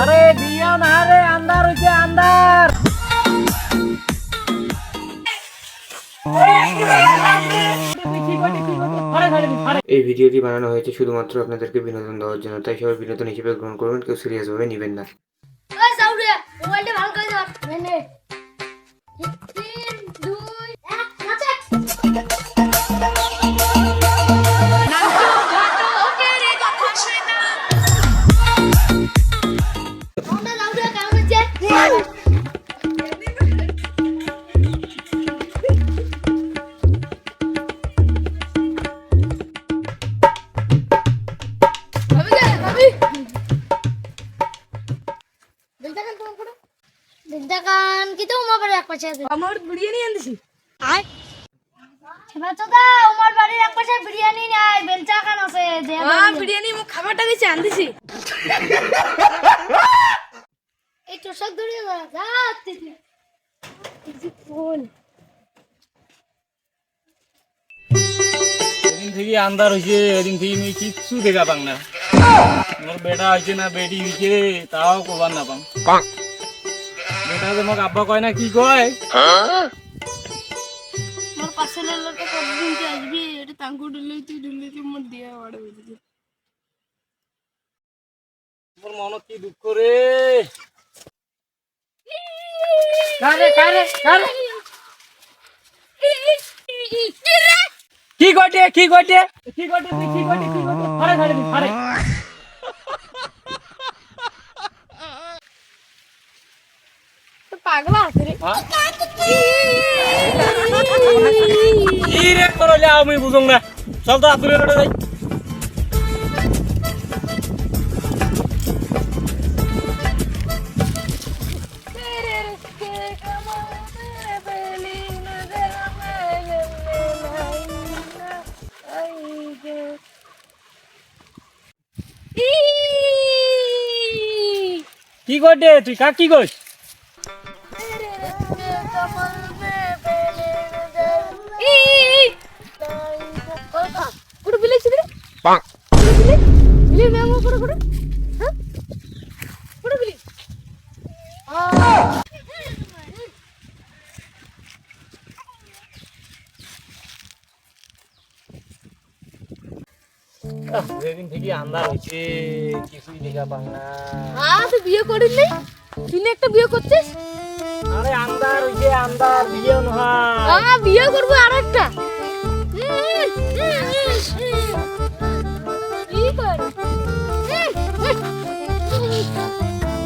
আরে দিও না রে আন্দার হইছে আন্দার এই ভিডিওটি বানানো হয়েছে শুধুমাত্র আপনাদেরকে বিনোদন দেওয়ার জন্য তাই সবাই বিনোদন হিসেবে গ্রহণ করবেন কেউ সিরিয়াসভাবে নেবেন না। দেখতাকান তোমার করে কি তো উমা বাড়ির এক পাশে আছে। আমার বিরিয়ানি আনছি আয়। এবার উমার বাড়ির এক পাশে বিরিয়ানি নাই বেলচা খান আছে যে বিরিয়ানি মু খাবারটা দিছি আনছি এই তোষক ধরিয়ে যা যা ফোন এদিন থেকে আন্দার হইছে এদিন থেকে আমি কিচ্ছু দেখা পাং না। মোর বেটা হইছে না বেটি হইছে তাও কবার না পাং যে মোক আব্বা কয় না কি কয়? মোর পাশে লোকটা কতদিন কি আসবি? এটা তাঙ্কু ডুলে তুই ডুলে তুই মোর দিয়ে বাড়ে বুঝিস মোর মনত কি দুঃখ রে? কারে কারে কারে কি গটে কি গটে কি গটে কি গটে কি গটে আরে আরে আরে। পাগলা আছে রে কি রে করলে আমি বুঝুং না। চল তো আপুরে রোডে যাই। কি গটে তুই কাক কি কইস কুড়ে কুড়ে হ্যাঁ? কুড়ে বিলি যেদিন থেকে আন্দার হইছে কিছুই দেখা পাং না। হ্যাঁ তুই বিয়ে করিস নি তুই না একটা বিয়ে করছিস? আরে আন্দার হইছে আন্দার বিয়ে হ্যাঁ বিয়ে করব আর একটা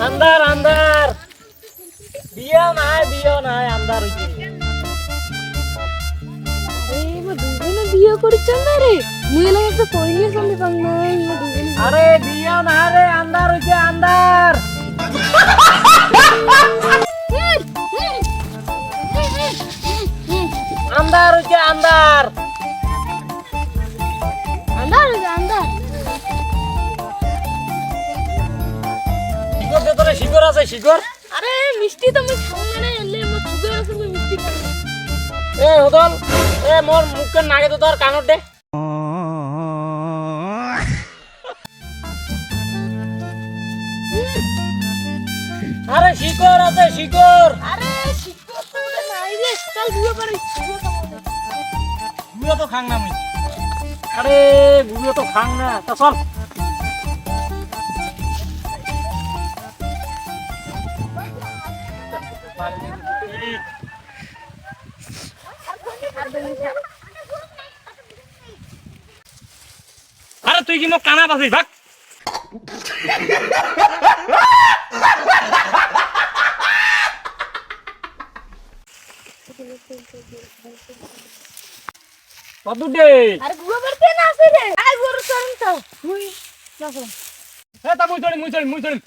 আন্দার আন্দার বিয়ে নাই বিয়ে নাই আন্দার হইছে। বিয়ে করেছেন না রে? মুই এলাম একটা কইলে সামনে পাং না এই মা দুজনে। আরে বিয়ে না রে আন্দার হইছে আন্দার আন্দার হইছে আন্দার আন্দার শিকর শিকর আছে শিকর আরে মিষ্টি তো আমি খাব না এলে আমার সুগার আছে আমি মিষ্টি এ হদল এ মোর মুখে নাগে তো তোর কানত দে। আরে শিকর আছে শিকর আরে শিক্ষক তো নাই রে চল বিয়ে করে বিয়ে তো খাং না আমি। আরে গুলো তো খাং না। তা চল। আরে তুই কি মোক কানা পাছিস ভাগ? দে। আরে গুয়া করতে না আছে রে। আই গুয়া চল তো। মুই যাব এ তা মুই চড়ি মুই চড়ি মুই চড়ি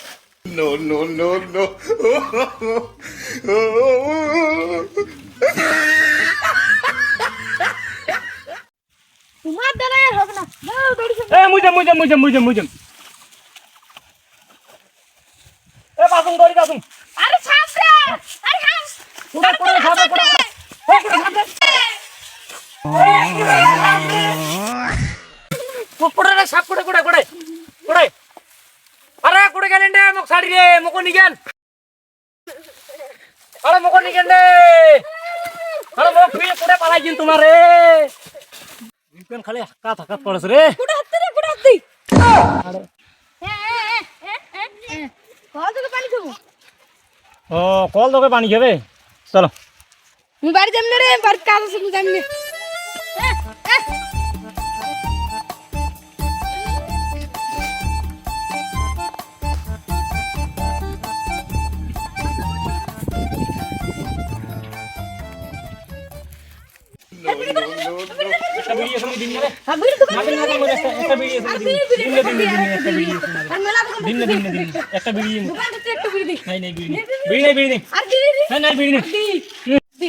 তোমার দ্বারা আর হবে না। যাও দৌড়ি এ যাম মুই যাম মুই যাম এ পাসুম দড়ি পাসুম আরে ছাপ রে! আরে হাম কোড়া কোড়া খাবে কোড়া কোড়া এ কোড়া রে? সাপ কুড়ে কুড়ে কুড়ে কুড়ে। আরে কুড়ে গেলেন রে মোক ছাড়ি রে মকো নিগেন। আরে মকো নিগেন রে। আরে মোক ফিরে কুড়ে পালাই দিন তোমার। বিপেন খালি হাক্কা হাকাত করেছে রে। কুড়ে হাতে রে কুড়ে হাতে কল থেকে পানি খাব? ও কল তোকে পানি খাবে? চলো। মুই বাড়ি যাম না রে বাড়ি কাজ আছে মুই যাম না।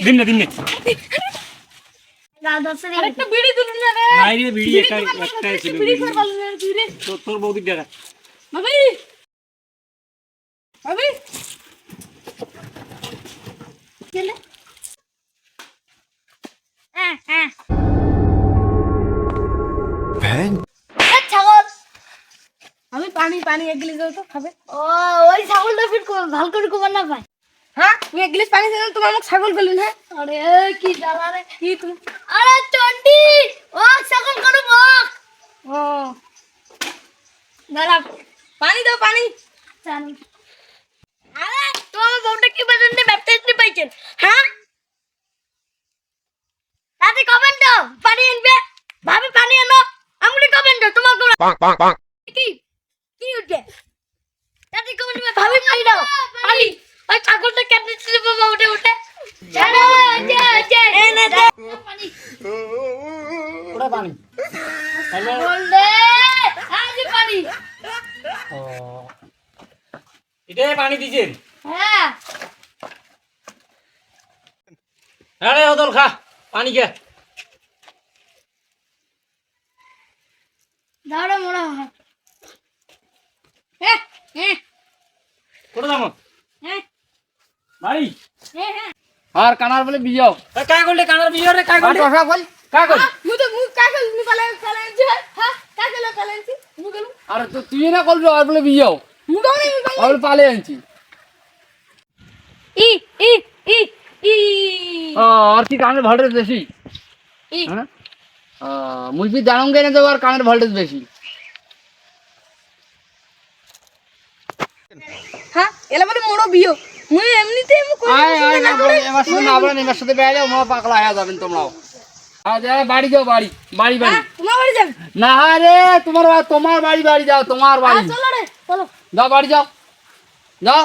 দিন না দিন চলে হ্যাঁ হ্যাঁ। এ, ছাগল। আমি পানি পানি এক গ্লাস দাও তো খাবে। ও ওই ছাগলটা ফিট ভালো করে কোবার না পায় হ্যাঁ তুমি এক গ্লাস পানি দাও তোমার মুখ ছাগল বলুন হ্যাঁ আরে কি জ্বালা রে। কি তুমি? আরে চন্ডি ও ছাগল করু বক ও। দাঁড়া পানি দাও পানি। জানি। আরে তোমার বউটা কি বাজেন ব্যাপটাইজতে পাইছেন হ্যাঁ? রাতে কমেন্ট দাও পানি আনবে। ভাবি পানি আনো। আমি কমেন্ট দাও তোমার কোনো কি? কি উঠে রাতে কমেন্ট দাও ভাবি পানি দাও পানি ওই ছাগলটা কেমনে ছিল বাবা উঠে উঠে জানো যে যে এনে দে। পানি। ওটা পানি। তাহলে বললে আজ পানি। ও। এটাই পানি দিছেন হ্যাঁ। আরে ওদল খা পানি খা। দাঁড়া হয় হ্যাঁ হ্যাঁ হ্যাঁ বাড়ি? হ্যাঁ হ্যাঁ আর কানার বলে বিজাও কাই করলে কানার বিজাও রে কাই করলে টসা বল। কাই করলে মুই তো মুখ কাকে তুমি পালে পালাইছি হ্যাঁ? কাকে লো পালাইছি মুখ গেলু আর তো তুই না করবি আর বলে মুখ গাও নাই মুখ গাও আর পালে আনছি ই ই ই ই। আর কি কানের ভোল্টেজ বেশি ই। হ্যাঁ? মুলবি জানুন গে না তো আর কানের ভোল্টেজ বেশি। হ্যাঁ এলা বলে মোড়ো বিও মুই এমনিতে মু কই আয় না বলে এবার শুনে না বলে এবার সাথে বেড়ে ওমা পাকলা হয়ে যাবেন তোমরাও। আজ বাড়ি যাও বাড়ি বাড়ি বাড়ি। হ্যাঁ তোমার বাড়ি যাবে? না রে তোমার তোমার বাড়ি বাড়ি যাও তোমার বাড়ি। চলো রে চলো। যাও বাড়ি যাও। যাও।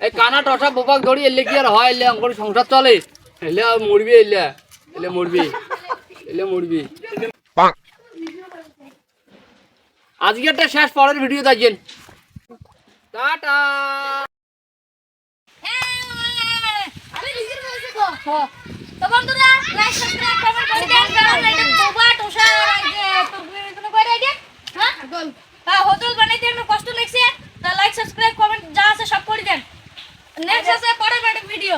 এই কানা টসা বোপাক ধরি এলে কি আর হয়? এলে অঙ্কর সংসার চলে। এলে আর মরবি এলে। এলে মরবি। এলে মরবি। আজকে একটা শেষ পরের ভিডিও দেখেন টাটা। আমি নিজের বয়সে তো তো বন্ধুরা লাইক সাবস্ক্রাইব কমেন্ট করে দেন কারণ এটা কোবা টোসা তোর করে আইডিয়া হ্যাঁ হ্যাঁ। হোটেল বানাইতে একটু কষ্ট লাগছে তা লাইক সাবস্ক্রাইব কমেন্ট যা আছে সব করে দেন নেক্সট আছে পরের ভিডিও